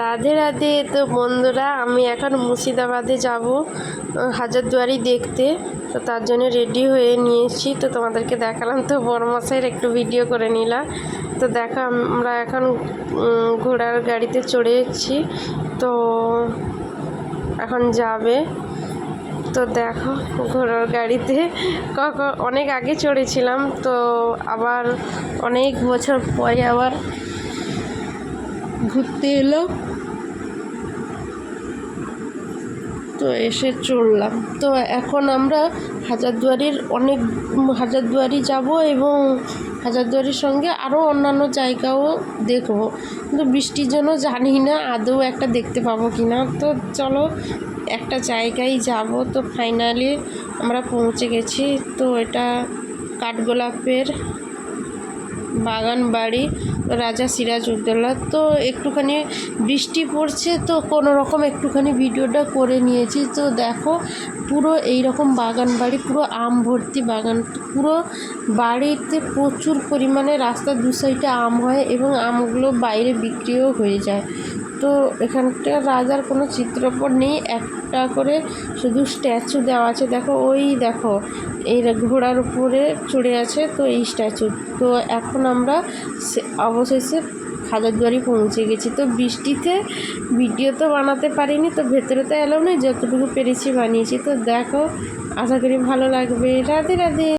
রাধে রাধে তো বন্ধুরা, আমি এখন মুর্শিদাবাদে যাব হাজারদুয়ারি দেখতে। তো তার জন্য রেডি হয়ে নিয়েছি। তো তোমাদেরকে দেখালাম, তো বড়মশাইয়ের একটু ভিডিও করে নিলাম। তো দেখো, আমরা এখন ঘোড়ার গাড়িতে চড়েছি। তো এখন যাবে। তো দেখো, ঘোড়ার গাড়িতে অনেক আগে চড়েছিলাম। তো আবার অনেক বছর পরে আবার ঘুরতে এলো। তো এসে চললাম তো এখন আমরা হাজারদুয়ারির অনেক, হাজারদুয়ারি যাব এবং হাজারদুয়ারির সঙ্গে আরও অন্যান্য জায়গাও দেখব। কিন্তু বৃষ্টির জন্য জানি না, আদৌ একটা দেখতে পাবো কি না তো চলো, একটা জায়গায় যাব। তো ফাইনালি আমরা পৌঁছে গেছি। তো এটা কাঠগোলাপের বাগান বাড়ি রাজা সিরাজ সিরাজউদ্দৌলা। তো একটুখানি বৃষ্টি পড়ছে, তো কোনো রকম একটুখানি ভিডিওটা করে নিয়েছি। তো দেখো, পুরো এই রকম বাগান বাড়ি পুরো আম ভর্তি বাগান। পুরো বাড়িতে প্রচুর পরিমাণে রাস্তার দু সাইডে আম হয় এবং আমগুলো বাইরে বিক্রিও হয়ে যায়। তো এখানটা রাজার কোনো চিত্রপট নেই। একটা করে শুধু স্ট্যাচু দেওয়া আছে। দেখো, ওই দেখো, এই ঘোড়ার উপরে চড়ে আছে তো এই স্ট্যাচু। তো এখন আমরা অবশেষে হাজারদুয়ারি পৌঁছে গেছি। তো বৃষ্টিতে ভিডিও তো বানাতে পারিনি, তো ভেতরে তো এলাম না যতটুকু পেরেছি বানিয়েছি। তো দেখো, আশা করি ভালো লাগবে। রাধে রাধে।